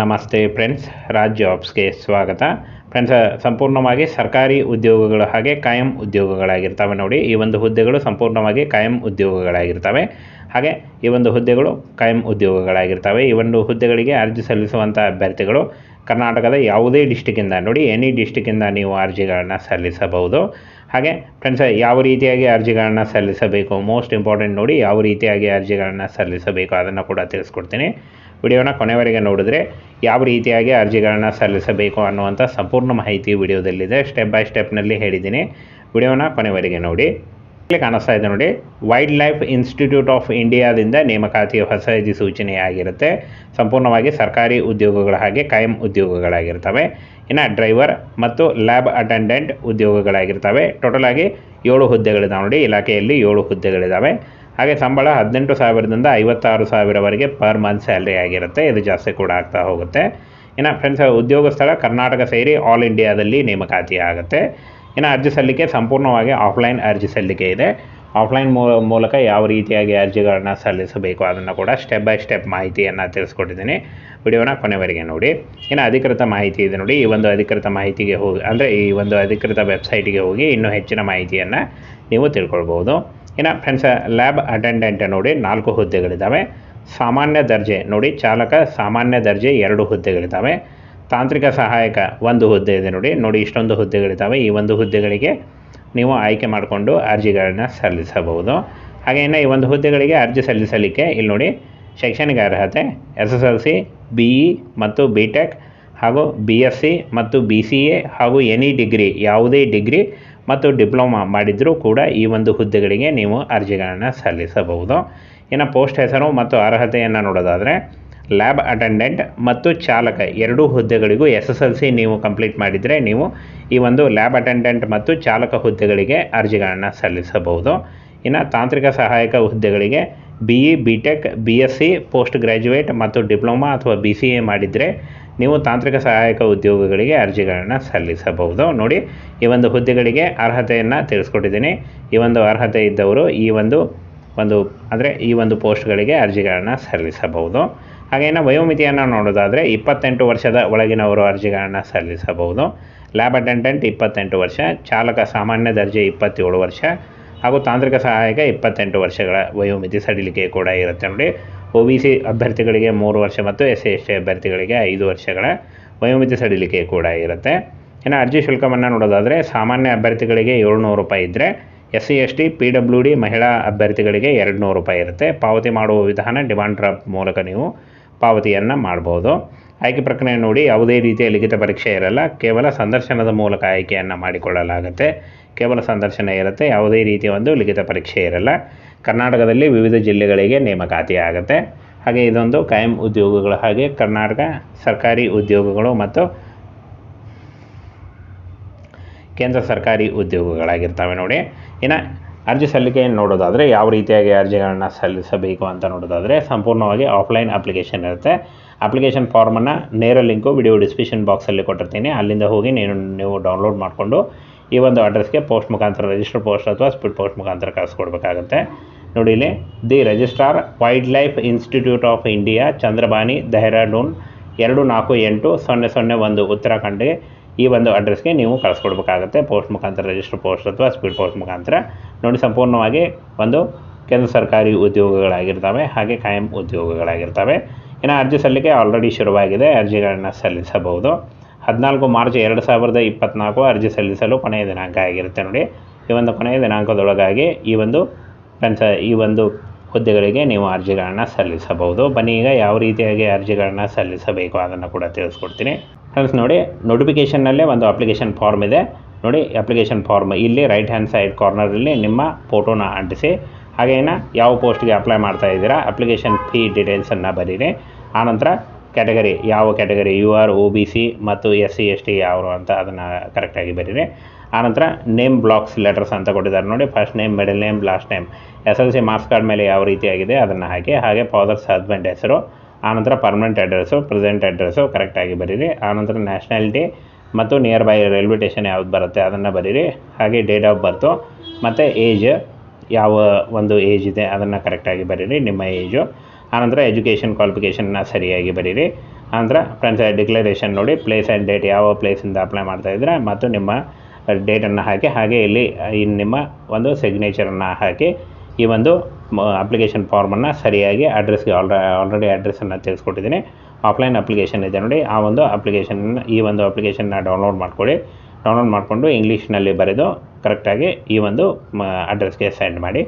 ನಮಸ್ತೆ ಫ್ರೆಂಡ್ಸ್ ರಾಜ್ ಜಾಬ್ಸ್ಗೆ ಸ್ವಾಗತ. ಫ್ರೆಂಡ್ಸ್, ಸಂಪೂರ್ಣವಾಗಿ ಸರ್ಕಾರಿ ಉದ್ಯೋಗಗಳು ಹಾಗೆ ಕಾಯಂ ಉದ್ಯೋಗಗಳಾಗಿರ್ತವೆ ನೋಡಿ. ಈ ಒಂದು ಹುದ್ದೆಗಳು ಸಂಪೂರ್ಣವಾಗಿ ಕಾಯಂ ಉದ್ಯೋಗಗಳಾಗಿರ್ತವೆ. ಹಾಗೆ ಈ ಒಂದು ಹುದ್ದೆಗಳು ಕಾಯಂ ಉದ್ಯೋಗಗಳಾಗಿರ್ತವೆ. ಈ ಒಂದು ಹುದ್ದೆಗಳಿಗೆ ಅರ್ಜಿ ಸಲ್ಲಿಸುವಂಥ ಅಭ್ಯರ್ಥಿಗಳು ಕರ್ನಾಟಕದ ಯಾವುದೇ ಡಿಸ್ಟಿಕ್ಕಿಂದ ನೋಡಿ ಎನಿ ಡಿಸ್ಟಿಕ್ಕಿಂದ ನೀವು ಅರ್ಜಿಗಳನ್ನು ಸಲ್ಲಿಸಬಹುದು. ಹಾಗೆ ಫ್ರೆಂಡ್ಸ್, ಯಾವ ರೀತಿಯಾಗಿ ಅರ್ಜಿಗಳನ್ನು ಸಲ್ಲಿಸಬೇಕು? ಮೋಸ್ಟ್ ಇಂಪಾರ್ಟೆಂಟ್ ನೋಡಿ, ಯಾವ ರೀತಿಯಾಗಿ ಅರ್ಜಿಗಳನ್ನು ಸಲ್ಲಿಸಬೇಕು? ಅದನ್ನು ಕೂಡ ತಿಳಿಸ್ಕೊಡ್ತೀನಿ. ವಿಡಿಯೋನ ಕೊನೆವರೆಗೆ ನೋಡಿದ್ರೆ ಯಾವ ರೀತಿಯಾಗಿ ಅರ್ಜಿಗಳನ್ನು ಸಲ್ಲಿಸಬೇಕು ಅನ್ನುವಂಥ ಸಂಪೂರ್ಣ ಮಾಹಿತಿ ವಿಡಿಯೋದಲ್ಲಿದೆ. ಸ್ಟೆಪ್ ಬೈ ಸ್ಟೆಪ್ನಲ್ಲಿ ಹೇಳಿದ್ದೀನಿ. ವಿಡಿಯೋನ ಕೊನೆವರೆಗೆ ನೋಡಿ. ಇಲ್ಲಿ ಕಾಣಿಸ್ತಾ ಇದೆ ನೋಡಿ. ವೈಲ್ಡ್ ಲೈಫ್ ಇನ್ಸ್ಟಿಟ್ಯೂಟ್ ಆಫ್ ಇಂಡಿಯಾದಿಂದ ನೇಮಕಾತಿಯ ಹೊಸ ಸೂಚನೆಯಾಗಿರುತ್ತೆ ಸಂಪೂರ್ಣವಾಗಿ ಸರ್ಕಾರಿ ಉದ್ಯೋಗಗಳ ಹಾಗೆ ಕಾಯಂ ಉದ್ಯೋಗಗಳಾಗಿರ್ತವೆ. ಇನ್ನು ಡ್ರೈವರ್ ಮತ್ತು ಲ್ಯಾಬ್ ಅಟೆಂಡೆಂಟ್ ಉದ್ಯೋಗಗಳಾಗಿರ್ತವೆ. ಟೋಟಲ್ ಆಗಿ ಏಳು ಹುದ್ದೆಗಳಿದಾವೆ ನೋಡಿ. ಇಲಾಖೆಯಲ್ಲಿ ಏಳು ಹುದ್ದೆಗಳಿದ್ದಾವೆ ಹಾಗೆ ಸಂಬಳ ಹದಿನೆಂಟು ಸಾವಿರದಿಂದ ಐವತ್ತಾರು ಸಾವಿರವರೆಗೆ ಪರ್ ಮಂತ್ ಸ್ಯಾಲ್ರಿ ಆಗಿರುತ್ತೆ. ಇದು ಜಾಸ್ತಿ ಕೂಡ ಆಗ್ತಾ ಹೋಗುತ್ತೆ. ಇನ್ನು ಫ್ರೆಂಡ್ಸ್ ಉದ್ಯೋಗ ಸ್ಥಳ ಕರ್ನಾಟಕ ಸೇರಿ ಆಲ್ ಇಂಡಿಯಾದಲ್ಲಿ ನೇಮಕಾತಿ ಆಗುತ್ತೆ. ಇನ್ನು ಅರ್ಜಿ ಸಲ್ಲಿಕೆ ಸಂಪೂರ್ಣವಾಗಿ ಆಫ್ಲೈನ್ ಅರ್ಜಿ ಸಲ್ಲಿಕೆ ಇದೆ. ಆಫ್ಲೈನ್ ಮೂಲಕ ಯಾವ ರೀತಿಯಾಗಿ ಅರ್ಜಿಗಳನ್ನ ಸಲ್ಲಿಸಬೇಕು ಅದನ್ನು ಕೂಡ ಸ್ಟೆಪ್ ಬೈ ಸ್ಟೆಪ್ ಮಾಹಿತಿಯನ್ನು ತಿಳಿಸ್ಕೊಟ್ಟಿದ್ದೀನಿ. ವಿಡಿಯೋನ ಕೊನೆವರೆಗೆ ನೋಡಿ. ಇನ್ನು ಅಧಿಕೃತ ಮಾಹಿತಿ ಇದೆ ನೋಡಿ. ಈ ಒಂದು ಅಧಿಕೃತ ಮಾಹಿತಿಗೆ ಹೋಗಿ, ಅಂದರೆ ಈ ಒಂದು ಅಧಿಕೃತ ವೆಬ್ಸೈಟಿಗೆ ಹೋಗಿ ಇನ್ನೂ ಹೆಚ್ಚಿನ ಮಾಹಿತಿಯನ್ನು ನೀವು ತಿಳ್ಕೊಳ್ಬೋದು. ಇನ್ನು ಫ್ರೆಂಡ್ಸ್ ಲ್ಯಾಬ್ ಅಟೆಂಡೆಂಟ್ ನೋಡಿ ನಾಲ್ಕು ಹುದ್ದೆಗಳಿದ್ದಾವೆ. ಸಾಮಾನ್ಯ ದರ್ಜೆ ನೋಡಿ ಚಾಲಕ, ಸಾಮಾನ್ಯ ದರ್ಜೆ ಎರಡು ಹುದ್ದೆಗಳಿದ್ದಾವೆ. ತಾಂತ್ರಿಕ ಸಹಾಯಕ ಒಂದು ಹುದ್ದೆ ಇದೆ ನೋಡಿ ನೋಡಿ ಇಷ್ಟೊಂದು ಹುದ್ದೆಗಳಿದ್ದಾವೆ. ಈ ಒಂದು ಹುದ್ದೆಗಳಿಗೆ ನೀವು ಆಯ್ಕೆ ಮಾಡಿಕೊಂಡು ಅರ್ಜಿಗಳನ್ನು ಸಲ್ಲಿಸಬಹುದು. ಹಾಗೆ ಇನ್ನು ಈ ಒಂದು ಹುದ್ದೆಗಳಿಗೆ ಅರ್ಜಿ ಸಲ್ಲಿಸಲಿಕ್ಕೆ ಇಲ್ಲಿ ನೋಡಿ ಶೈಕ್ಷಣಿಕ ಅರ್ಹತೆ S S L C B E ಮತ್ತು ಬಿ ಟೆಕ್ ಹಾಗೂ ಬಿ ಎಸ್ ಸಿ ಮತ್ತು ಬಿ ಸಿ ಎ ಹಾಗೂ ಎನಿ ಡಿಗ್ರಿ ಯಾವುದೇ ಡಿಗ್ರಿ ಮತ್ತು ಡಿಪ್ಲೊಮಾ ಮಾಡಿದರೂ ಕೂಡ ಈ ಒಂದು ಹುದ್ದೆಗಳಿಗೆ ನೀವು ಅರ್ಜಿಗಳನ್ನು ಸಲ್ಲಿಸಬಹುದು. ಇನ್ನು ಪೋಸ್ಟ್ ಹೆಸರು ಮತ್ತು ಅರ್ಹತೆಯನ್ನು ನೋಡೋದಾದರೆ, ಲ್ಯಾಬ್ ಅಟೆಂಡೆಂಟ್ ಮತ್ತು ಚಾಲಕ ಎರಡೂ ಹುದ್ದೆಗಳಿಗೂ ಎಸ್ ಎಸ್ ಎಲ್ ಸಿ ನೀವು ಕಂಪ್ಲೀಟ್ ಮಾಡಿದರೆ ನೀವು ಈ ಒಂದು ಲ್ಯಾಬ್ ಅಟೆಂಡೆಂಟ್ ಮತ್ತು ಚಾಲಕ ಹುದ್ದೆಗಳಿಗೆ ಅರ್ಜಿಗಳನ್ನು ಸಲ್ಲಿಸಬಹುದು. ಇನ್ನು ತಾಂತ್ರಿಕ ಸಹಾಯಕ ಹುದ್ದೆಗಳಿಗೆ B E B Tech B S C post graduate ಮತ್ತು ಡಿಪ್ಲೊಮಾ ಅಥವಾ ಬಿ ಸಿ ಎ ಮಾಡಿದರೆ ನೀವು ತಾಂತ್ರಿಕ ಸಹಾಯಕ ಉದ್ಯೋಗಗಳಿಗೆ ಅರ್ಜಿಗಳನ್ನು ಸಲ್ಲಿಸಬಹುದು. ನೋಡಿ, ಈ ಒಂದು ಹುದ್ದೆಗಳಿಗೆ ಅರ್ಹತೆಯನ್ನು ತಿಳಿಸ್ಕೊಟ್ಟಿದ್ದೀನಿ. ಈ ಒಂದು ಅರ್ಹತೆ ಇದ್ದವರು ಈ ಒಂದು ಒಂದು, ಅಂದರೆ ಈ ಒಂದು ಪೋಸ್ಟ್ಗಳಿಗೆ ಅರ್ಜಿಗಳನ್ನು ಸಲ್ಲಿಸಬಹುದು. ಹಾಗೇನು ವಯೋಮಿತಿಯನ್ನು ನೋಡೋದಾದರೆ ಇಪ್ಪತ್ತೆಂಟು ವರ್ಷದ ಒಳಗಿನವರು ಅರ್ಜಿಗಳನ್ನು ಸಲ್ಲಿಸಬಹುದು. ಲ್ಯಾಬ್ ಅಟೆಂಡೆಂಟ್ ಇಪ್ಪತ್ತೆಂಟು ವರ್ಷ, ಚಾಲಕ ಸಾಮಾನ್ಯ ದರ್ಜೆ ಇಪ್ಪತ್ತೇಳು ವರ್ಷ, ಹಾಗೂ ತಾಂತ್ರಿಕ ಸಹಾಯಕ ಇಪ್ಪತ್ತೆಂಟು ವರ್ಷಗಳ ವಯೋಮಿತಿ ಸಡಿಲಿಕೆ ಕೂಡ ಇರುತ್ತೆ. ನೋಡಿ ಒ ಬಿ ಸಿ ಅಭ್ಯರ್ಥಿಗಳಿಗೆ ಮೂರು ವರ್ಷ ಮತ್ತು ಎಸ್ ಸಿ ಎಸ್ ಟಿ ಅಭ್ಯರ್ಥಿಗಳಿಗೆ ಐದು ವರ್ಷಗಳ ವಯೋಮಿತಿ ಸಡಿಲಿಕೆ ಕೂಡ ಇರುತ್ತೆ. ಇನ್ನು ಅರ್ಜಿ ಶುಲ್ಕವನ್ನು ನೋಡೋದಾದರೆ ಸಾಮಾನ್ಯ ಅಭ್ಯರ್ಥಿಗಳಿಗೆ ಏಳ್ನೂರು ರೂಪಾಯಿ ಇದ್ದರೆ S C S T, P W D ಮಹಿಳಾ ಅಭ್ಯರ್ಥಿಗಳಿಗೆ ಎರಡು ನೂರು ರೂಪಾಯಿ ಇರುತ್ತೆ. ಪಾವತಿ ಮಾಡುವ ವಿಧಾನ ಡಿಮಾಂಡ್ ಡ್ರಾಫ್ಟ್ ಮೂಲಕ ನೀವು ಪಾವತಿಯನ್ನು ಮಾಡ್ಬೋದು. ಆಯ್ಕೆ ಪ್ರಕ್ರಿಯೆ ನೋಡಿ ಯಾವುದೇ ರೀತಿಯ ಲಿಖಿತ ಪರೀಕ್ಷೆ ಇರಲ್ಲ. ಕೇವಲ ಸಂದರ್ಶನದ ಮೂಲಕ ಆಯ್ಕೆಯನ್ನು ಮಾಡಿಕೊಳ್ಳಲಾಗುತ್ತೆ. ಕೇವಲ ಸಂದರ್ಶನ ಇರುತ್ತೆ. ಯಾವುದೇ ರೀತಿಯ ಒಂದು ಲಿಖಿತ ಪರೀಕ್ಷೆ ಇರಲ್ಲ. ಕರ್ನಾಟಕದಲ್ಲಿ ವಿವಿಧ ಜಿಲ್ಲೆಗಳಿಗೆ ನೇಮಕಾತಿ ಆಗುತ್ತೆ. ಹಾಗೆ ಇದೊಂದು ಕಾಯಂ ಉದ್ಯೋಗಗಳು, ಹಾಗೆ ಕರ್ನಾಟಕ ಸರ್ಕಾರಿ ಉದ್ಯೋಗಗಳು ಮತ್ತು ಕೇಂದ್ರ ಸರ್ಕಾರಿ ಉದ್ಯೋಗಗಳಾಗಿರ್ತವೆ ನೋಡಿ. ಇನ್ನು ಅರ್ಜಿ ಸಲ್ಲಿಕೆಯನ್ನು ನೋಡೋದಾದರೆ ಯಾವ ರೀತಿಯಾಗಿ ಅರ್ಜಿಗಳನ್ನು ಸಲ್ಲಿಸಬೇಕು ಅಂತ ನೋಡೋದಾದರೆ ಸಂಪೂರ್ಣವಾಗಿ ಆಫ್ಲೈನ್ ಅಪ್ಲಿಕೇಶನ್ ಇರುತ್ತೆ. ಅಪ್ಲಿಕೇಶನ್ ಫಾರ್ಮನ್ನು ನೇರ ಲಿಂಕು ವಿಡಿಯೋ ಡಿಸ್ಕ್ರಿಪ್ಷನ್ ಬಾಕ್ಸಲ್ಲಿ ಕೊಟ್ಟಿರ್ತೀನಿ. ಅಲ್ಲಿಂದ ಹೋಗಿ ನೀನು, ನೀವು ಡೌನ್ಲೋಡ್ ಮಾಡಿಕೊಂಡು ಈ ಒಂದು ಅಡ್ರೆಸ್ಗೆ ಪೋಸ್ಟ್ ಮುಖಾಂತರ ರಿಜಿಸ್ಟರ್ ಪೋಸ್ಟ್ ಅಥವಾ ಸ್ಪೀಡ್ ಪೋಸ್ಟ್ ಮುಖಾಂತರ ಕಳಿಸ್ಕೊಡ್ಬೇಕಾಗುತ್ತೆ. ನೋಡಿ ಇಲ್ಲಿ, the registrar wildlife institute of India Chandrabani Dehradun, ಎರಡು ನಾಲ್ಕು ಎಂಟು ಸೊನ್ನೆ ಸೊನ್ನೆ ಒಂದು ಉತ್ತರಾಖಂಡ್ಗೆ ಈ ಒಂದು ಅಡ್ರೆಸ್ಗೆ ನೀವು ಕಳಿಸ್ಕೊಡ್ಬೇಕಾಗತ್ತೆ. ಪೋಸ್ಟ್ ಮುಖಾಂತರ ರಿಜಿಸ್ಟರ್ ಪೋಸ್ಟ್ ಅಥವಾ ಸ್ಪೀಡ್ ಪೋಸ್ಟ್ ಮುಖಾಂತರ. ನೋಡಿ ಸಂಪೂರ್ಣವಾಗಿ ಒಂದು ಕೇಂದ್ರ ಸರ್ಕಾರಿ ಉದ್ಯೋಗಗಳಾಗಿರ್ತವೆ, ಹಾಗೆ ಕಾಯಂ ಉದ್ಯೋಗಗಳಾಗಿರ್ತವೆ. ಇನ್ನು ಅರ್ಜಿ ಸಲ್ಲಿಕೆ ಆಲ್ರೆಡಿ ಶುರುವಾಗಿದೆ. ಅರ್ಜಿಗಳನ್ನು ಸಲ್ಲಿಸಬಹುದು. ಹದಿನಾಲ್ಕು ಮಾರ್ಚ್ ಎರಡು ಸಾವಿರದ ಇಪ್ಪತ್ತ್ನಾಲ್ಕು ಅರ್ಜಿ ಸಲ್ಲಿಸಲು ಕೊನೆಯ ದಿನಾಂಕ ಆಗಿರುತ್ತೆ ನೋಡಿ. ಈ ಒಂದು ಕೊನೆಯ ದಿನಾಂಕದೊಳಗಾಗಿ ಈ ಒಂದು ಪೆನ್ಸ ಈ ಒಂದು ಹುದ್ದೆಗಳಿಗೆ ನೀವು ಅರ್ಜಿಗಳನ್ನು ಸಲ್ಲಿಸಬಹುದು. ಬನ್ನಿ, ಈಗ ಯಾವ ರೀತಿಯಾಗಿ ಅರ್ಜಿಗಳನ್ನು ಸಲ್ಲಿಸಬೇಕು ಅದನ್ನು ಕೂಡ ತಿಳಿಸ್ಕೊಡ್ತೀನಿ. ಫ್ರೆಂಡ್ಸ್ ನೋಡಿ ನೋಟಿಫಿಕೇಷನ್ನಲ್ಲೇ ಒಂದು ಅಪ್ಲಿಕೇಶನ್ ಫಾರ್ಮ್ ಇದೆ. ನೋಡಿ ಅಪ್ಲಿಕೇಶನ್ ಫಾರ್ಮ್ ಇಲ್ಲಿ ರೈಟ್ ಹ್ಯಾಂಡ್ ಸೈಡ್ ಕಾರ್ನರಲ್ಲಿ ನಿಮ್ಮ ಫೋಟೋನ ಅಂಟಿಸಿ. ಹಾಗೇನ ಯಾವ ಪೋಸ್ಟ್ಗೆ ಅಪ್ಲೈ ಮಾಡ್ತಾ ಇದ್ದೀರಾ ಅಪ್ಲಿಕೇಶನ್ ಫೀ ಡೀಟೇಲ್ಸನ್ನು ಬರೀರಿ. ಆನಂತರ ಕ್ಯಾಟಗರಿ ಯಾವ category U R O B C ಮತ್ತು ಎಸ್ ಸಿ ಎಸ್ ಟಿ ಯಾವರು ಅಂತ ಅದನ್ನು ಕರೆಕ್ಟಾಗಿ ಬರೀರಿ. ಆನಂತರ ನೇಮ್ ಬ್ಲಾಕ್ಸ್ ಲೆಟರ್ಸ್ ಅಂತ ಕೊಟ್ಟಿದ್ದಾರೆ ನೋಡಿ. First name middle name last name S L C marks card ಮೇಲೆ ಯಾವ ರೀತಿಯಾಗಿದೆ ಅದನ್ನು ಹಾಕಿ. ಹಾಗೆ ಫಾದರ್ಸ್ ಹಸ್ಬೆಂಡ್ ಹೆಸರು, ಆನಂತರ ಪರ್ಮನೆಂಟ್ ಅಡ್ರೆಸ್ಸು ಪ್ರೆಸೆಂಟ್ ಅಡ್ರೆಸ್ಸು ಕರೆಕ್ಟಾಗಿ ಬರೀರಿ. ಆನಂತರ ನ್ಯಾಷನಾಲಿಟಿ ಮತ್ತು ನಿಯರ್ ಬೈ ರೈಲ್ವೆ ಸ್ಟೇಷನ್ ಯಾವ್ದು ಬರುತ್ತೆ ಅದನ್ನು ಬರೀರಿ. ಹಾಗೆ ಡೇಟ್ ಆಫ್ ಬರ್ತು ಮತ್ತು ಏಜ್ ಯಾವ ಒಂದು ಏಜ್ ಇದೆ ಅದನ್ನು ಕರೆಕ್ಟಾಗಿ ಬರೀರಿ. ನಿಮ್ಮ ಏಜು ಆನಂತರ ಎಜುಕೇಷನ್ ಕ್ವಾಲಿಫಿಕೇಷನ್ನ ಸರಿಯಾಗಿ ಬರೀರಿ. ಆನಂತರ ಫ್ರೆಂಡ್ಸ್ ಡಿಕ್ಲರೇಷನ್ ನೋಡಿ, ಪ್ಲೇಸ್ ಆ್ಯಂಡ್ ಡೇಟ್ ಯಾವ ಪ್ಲೇಸಿಂದ ಅಪ್ಲೈ ಮಾಡ್ತಾ ಇದ್ದೀರಾ ಮತ್ತು ನಿಮ್ಮ ಡೇಟನ್ನು ಹಾಕಿ, ಹಾಗೆ ಇಲ್ಲಿ ನಿಮ್ಮ ಒಂದು ಸಿಗ್ನೇಚರನ್ನು ಹಾಕಿ, ಈ ಒಂದು ಅಪ್ಲಿಕೇಶನ್ ಫಾರ್ಮನ್ನು ಸರಿಯಾಗಿ ಅಡ್ರೆಸ್ಗೆ ಆಲ್ರೆ ಆಲ್ರೆಡಿ ಅಡ್ರೆಸ್ಸನ್ನು ತಿಳಿಸ್ಕೊಟ್ಟಿದ್ದೀನಿ. ಆಫ್ಲೈನ್ ಅಪ್ಲಿಕೇಶನ್ ಇದೆ ನೋಡಿ, ಆ ಒಂದು ಅಪ್ಲಿಕೇಶನ್, ಈ ಒಂದು ಅಪ್ಲಿಕೇಶನ್ನ ಡೌನ್ಲೋಡ್ ಮಾಡ್ಕೊಳ್ಳಿ. ಡೌನ್ಲೋಡ್ ಮಾಡಿಕೊಂಡು ಇಂಗ್ಲೀಷ್ನಲ್ಲಿ ಬರೆದು ಕರೆಕ್ಟಾಗಿ ಈ ಒಂದು ಅಡ್ರೆಸ್ಗೆ ಸೆಂಡ್ ಮಾಡಿ.